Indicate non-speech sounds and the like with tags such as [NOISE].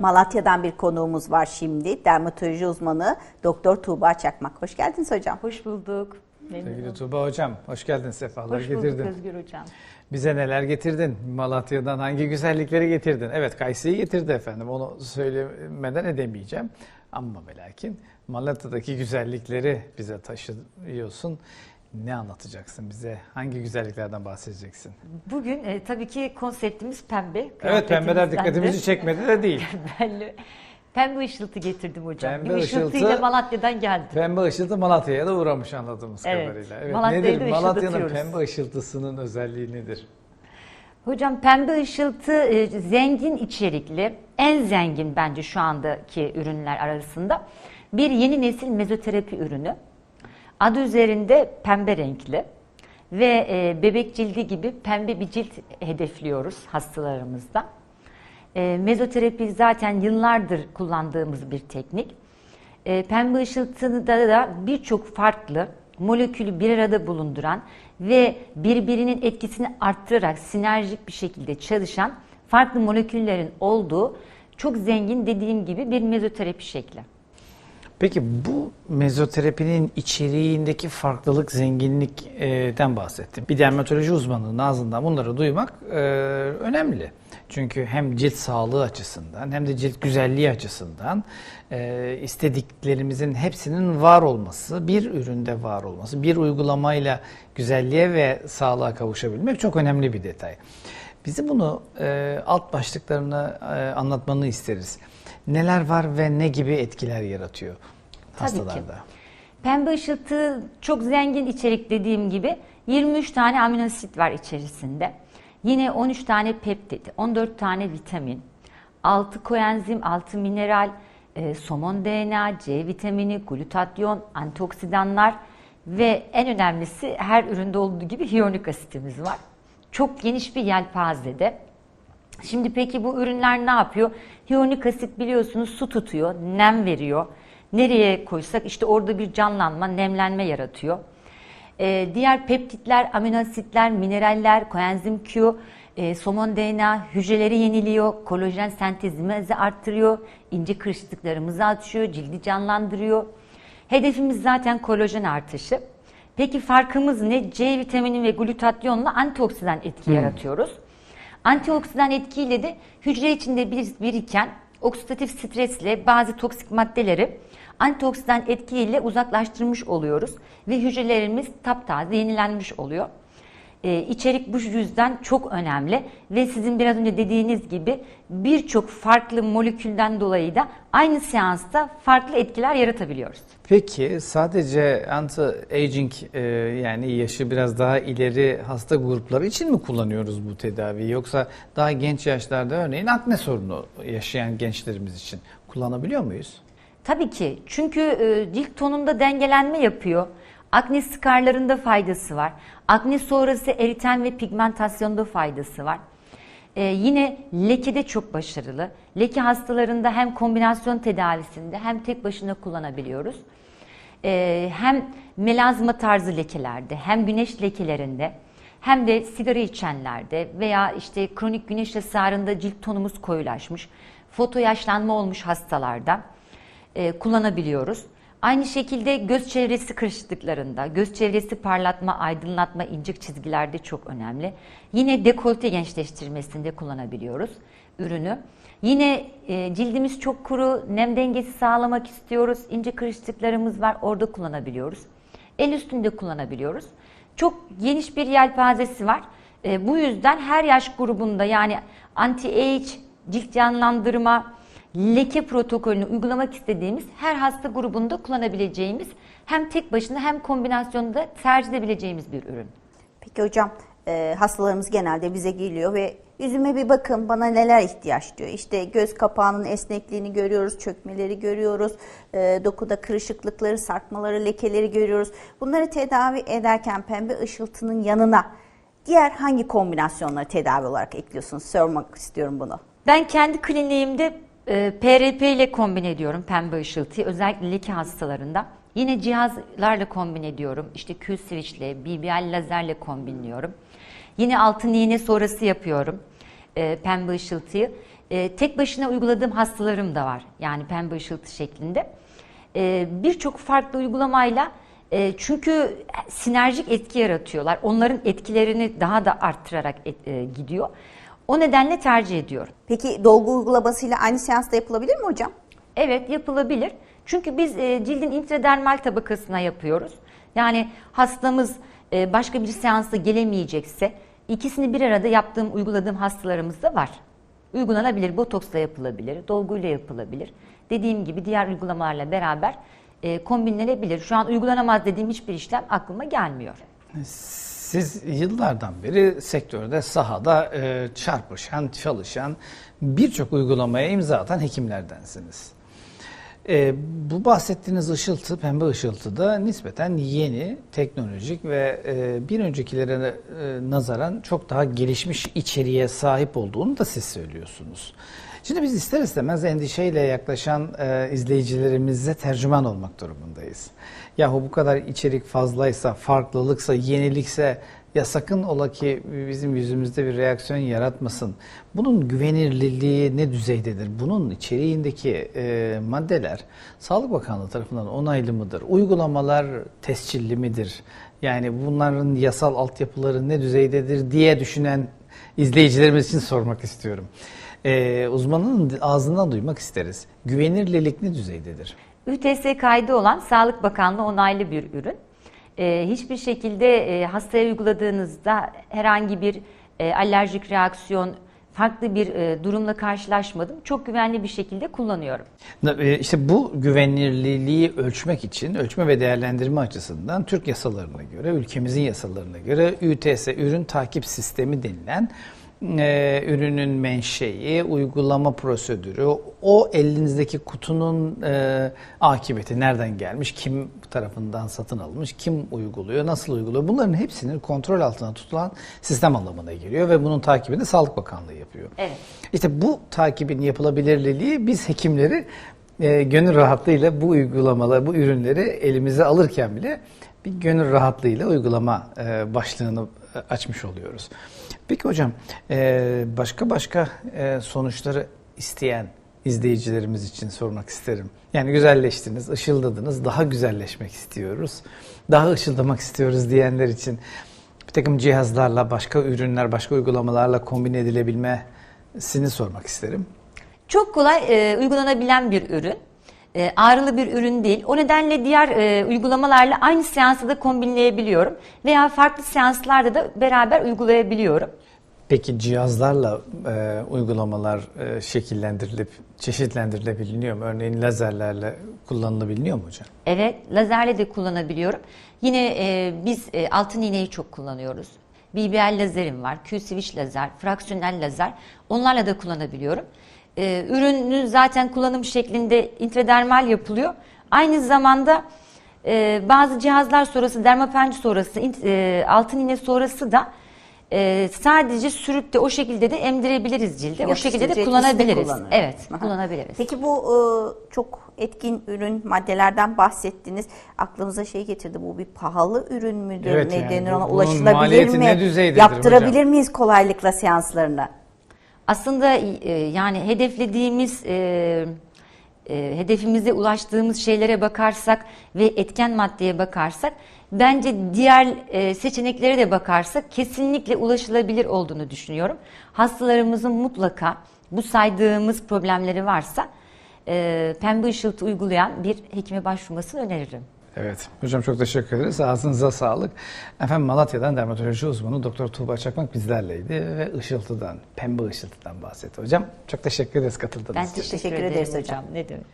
Malatya'dan bir konuğumuz var şimdi. Dermatoloji uzmanı Doktor Tuğba Çakmak. Hoş geldiniz hocam. Hoş bulduk. Memnun Sevgili. Tuğba Hocam, hoş geldin, sefalar Hoş bulduk getirdin. Özgür Hocam. Bize neler getirdin? Malatya'dan hangi güzellikleri getirdin? Evet, Kayseri'yi getirdi efendim, onu söylemeden edemeyeceğim. Ama ve lakin Malatya'daki güzellikleri bize taşıyorsun. Ne anlatacaksın bize? Hangi güzelliklerden bahsedeceksin? Bugün e, tabii ki konseptimiz pembe. Evet, pembeler dikkatimizi çekmedi de değil. [LAUGHS] belli. Pembe ışıltı getirdim hocam. Pembe bir ışıltıyla ışıltı- Malatya'dan geldi. Pembe ışıltı Malatya'ya da uğramış anladığımız Evet, kadarıyla. Malatya'yı nedir? da Malatya'nın pembe ışıltısının özelliği nedir? Hocam pembe ışıltı e, zengin içerikli, en zengin bence şu andaki ürünler arasında bir yeni nesil mezoterapi ürünü. Adı üzerinde pembe renkli ve e, bebek cildi gibi pembe bir cilt hedefliyoruz hastalarımızda. E, mezoterapi zaten yıllardır kullandığımız bir teknik. E, pembe ışıltıda da birçok farklı molekülü bir arada bulunduran ve birbirinin etkisini arttırarak sinerjik bir şekilde çalışan farklı moleküllerin olduğu çok zengin dediğim gibi bir mezoterapi şekli. Peki bu mezoterapinin içeriğindeki farklılık, zenginlikten bahsettim. Bir dermatoloji uzmanının ağzından bunları duymak e, önemli. Çünkü hem cilt sağlığı açısından hem de cilt güzelliği açısından e, istediklerimizin hepsinin var olması, bir üründe var olması, bir uygulamayla güzelliğe ve sağlığa kavuşabilmek çok önemli bir detay. Bizi bunu e, alt başlıklarına e, anlatmanı isteriz. Neler var ve ne gibi etkiler yaratıyor hastalarda? Pembe ışıltı çok zengin içerik dediğim gibi 23 tane amino asit var içerisinde. Yine 13 tane peptit, 14 tane vitamin, 6 koenzim, 6 mineral, e, somon DNA, C vitamini, glutatyon, antioksidanlar ve en önemlisi her üründe olduğu gibi hyaluronik asitimiz var. Çok geniş bir yelpazede. Şimdi peki bu ürünler ne yapıyor? Hyaluronik asit biliyorsunuz su tutuyor, nem veriyor. Nereye koysak işte orada bir canlanma, nemlenme yaratıyor. Ee, diğer peptitler, amino asitler, mineraller, koenzim Q, e, somon DNA hücreleri yeniliyor, kolajen sentezimizi arttırıyor, ince kırışıklıklarımızı açıyor, cildi canlandırıyor. Hedefimiz zaten kolajen artışı. Peki farkımız ne? C vitamini ve glutatyonla antioksidan etki yaratıyoruz. Antioksidan etkiyle de hücre içinde bir, biriken oksidatif stresle bazı toksik maddeleri antioksidan etkiyle uzaklaştırmış oluyoruz ve hücrelerimiz taptaze yenilenmiş oluyor. Ee, içerik bu yüzden çok önemli ve sizin biraz önce dediğiniz gibi birçok farklı molekülden dolayı da aynı seansta farklı etkiler yaratabiliyoruz. Peki sadece anti-aging e, yani yaşı biraz daha ileri hasta grupları için mi kullanıyoruz bu tedaviyi? Yoksa daha genç yaşlarda örneğin akne sorunu yaşayan gençlerimiz için kullanabiliyor muyuz? Tabii ki. Çünkü e, cilt tonunda dengelenme yapıyor. Akne skarlarında faydası var. Akne sonrası eriten ve pigmentasyonda faydası var. E, yine lekede çok başarılı. Leke hastalarında hem kombinasyon tedavisinde hem tek başına kullanabiliyoruz. E, hem melazma tarzı lekelerde hem güneş lekelerinde hem de sigara içenlerde veya işte kronik güneş hasarında cilt tonumuz koyulaşmış, foto yaşlanma olmuş hastalarda e, kullanabiliyoruz. Aynı şekilde göz çevresi kırışıklıklarında, göz çevresi parlatma, aydınlatma, incik çizgilerde çok önemli. Yine dekolte gençleştirmesinde kullanabiliyoruz ürünü. Yine e, cildimiz çok kuru, nem dengesi sağlamak istiyoruz. İnce kırışıklıklarımız var, orada kullanabiliyoruz. El üstünde kullanabiliyoruz. Çok geniş bir yelpazesi var. E, bu yüzden her yaş grubunda yani anti-age, cilt canlandırma, leke protokolünü uygulamak istediğimiz her hasta grubunda kullanabileceğimiz hem tek başına hem kombinasyonda tercih edebileceğimiz bir ürün. Peki hocam e, hastalarımız genelde bize geliyor ve yüzüme bir bakın bana neler ihtiyaç diyor. İşte göz kapağının esnekliğini görüyoruz, çökmeleri görüyoruz, e, dokuda kırışıklıkları, sarkmaları, lekeleri görüyoruz. Bunları tedavi ederken pembe ışıltının yanına diğer hangi kombinasyonları tedavi olarak ekliyorsunuz? Sormak istiyorum bunu. Ben kendi kliniğimde e, PRP ile kombin ediyorum pembe ışıltıyı özellikle leke hastalarında. Yine cihazlarla kombin ediyorum. İşte Q-switch ile, BBL lazerle kombinliyorum. Yine altın iğne sonrası yapıyorum e, pembe ışıltıyı. E, tek başına uyguladığım hastalarım da var. Yani pembe ışıltı şeklinde. E, Birçok farklı uygulamayla e, çünkü sinerjik etki yaratıyorlar. Onların etkilerini daha da arttırarak et- e, gidiyor. O nedenle tercih ediyorum. Peki dolgu uygulamasıyla aynı seansta yapılabilir mi hocam? Evet yapılabilir. Çünkü biz e, cildin intradermal tabakasına yapıyoruz. Yani hastamız e, başka bir seansta gelemeyecekse ikisini bir arada yaptığım, uyguladığım hastalarımız da var. Uygulanabilir, botoksla yapılabilir, dolguyla yapılabilir. Dediğim gibi diğer uygulamalarla beraber e, kombinlenebilir. Şu an uygulanamaz dediğim hiçbir işlem aklıma gelmiyor. Siz yıllardan beri sektörde sahada e, çarpışan, çalışan birçok uygulamaya imza atan hekimlerdensiniz. E, bu bahsettiğiniz ışıltı, pembe ışıltı da nispeten yeni, teknolojik ve e, bir öncekilere e, nazaran çok daha gelişmiş içeriğe sahip olduğunu da siz söylüyorsunuz. Şimdi biz ister istemez endişeyle yaklaşan e, izleyicilerimize tercüman olmak durumundayız. Yahu bu kadar içerik fazlaysa, farklılıksa, yenilikse ya sakın ola ki bizim yüzümüzde bir reaksiyon yaratmasın. Bunun güvenilirliği ne düzeydedir? Bunun içeriğindeki e, maddeler Sağlık Bakanlığı tarafından onaylı mıdır? Uygulamalar tescilli midir? Yani bunların yasal altyapıları ne düzeydedir diye düşünen izleyicilerimiz için sormak istiyorum. E, uzmanın ağzından duymak isteriz. Güvenilirlik ne düzeydedir? ÜTS kaydı olan Sağlık Bakanlığı onaylı bir ürün. Ee, hiçbir şekilde e, hastaya uyguladığınızda herhangi bir e, alerjik reaksiyon, farklı bir e, durumla karşılaşmadım. Çok güvenli bir şekilde kullanıyorum. E, İşte bu güvenilirliği ölçmek için ölçme ve değerlendirme açısından Türk yasalarına göre, ülkemizin yasalarına göre ÜTS ürün takip sistemi denilen e, ürünün menşei, uygulama prosedürü, o elinizdeki kutunun e, akıbeti nereden gelmiş, kim tarafından satın alınmış, kim uyguluyor, nasıl uyguluyor bunların hepsinin kontrol altına tutulan sistem anlamına geliyor ve bunun takibini Sağlık Bakanlığı yapıyor. Evet. İşte bu takibin yapılabilirliği biz hekimleri e, gönül rahatlığıyla bu uygulamaları, bu ürünleri elimize alırken bile bir gönül rahatlığıyla uygulama e, başlığını e, açmış oluyoruz. Peki hocam e, başka başka e, sonuçları isteyen izleyicilerimiz için sormak isterim. Yani güzelleştiniz, ışıldadınız, daha güzelleşmek istiyoruz, daha ışıldamak istiyoruz diyenler için bir takım cihazlarla, başka ürünler, başka uygulamalarla kombin edilebilmesini sormak isterim. Çok kolay e, uygulanabilen bir ürün. E, ağrılı bir ürün değil. O nedenle diğer e, uygulamalarla aynı seansı da kombinleyebiliyorum. Veya farklı seanslarda da beraber uygulayabiliyorum. Peki cihazlarla e, uygulamalar e, şekillendirilip çeşitlendirilebiliyor mu? Örneğin lazerlerle kullanılabiliyor mu hocam? Evet, lazerle de kullanabiliyorum. Yine e, biz e, altın iğneyi çok kullanıyoruz. BBL lazerim var, Q-switch lazer, fraksiyonel lazer. Onlarla da kullanabiliyorum. E, ürünün zaten kullanım şeklinde intradermal yapılıyor. Aynı zamanda e, bazı cihazlar sonrası, dermapen sonrası, e, altın iğne sonrası da e, sadece sürüp de o şekilde de emdirebiliriz cilde. O şekilde de kullanabiliriz. de. Evet, Aha. kullanabiliriz. Peki bu e, çok etkin ürün maddelerden bahsettiniz. Aklımıza şey getirdi. Bu bir pahalı ürün müdür? Evet, ne yani denir ona? Ulaşılabilir mi? ne Yaptırabilir hocam? miyiz kolaylıkla seanslarını? Aslında e, yani hedeflediğimiz e, e, hedefimize ulaştığımız şeylere bakarsak ve etken maddeye bakarsak bence diğer seçeneklere de bakarsak kesinlikle ulaşılabilir olduğunu düşünüyorum. Hastalarımızın mutlaka bu saydığımız problemleri varsa pembe ışıltı uygulayan bir hekime başvurmasını öneririm. Evet. Hocam çok teşekkür ederiz. Ağzınıza sağlık. Efendim Malatya'dan dermatoloji uzmanı Doktor Tuğba Çakmak bizlerleydi ve ışıltıdan, pembe ışıltıdan bahsetti hocam. Çok teşekkür ederiz katıldığınız Ben için. teşekkür, Teşekkür ederim ederiz hocam. hocam. Ne demek.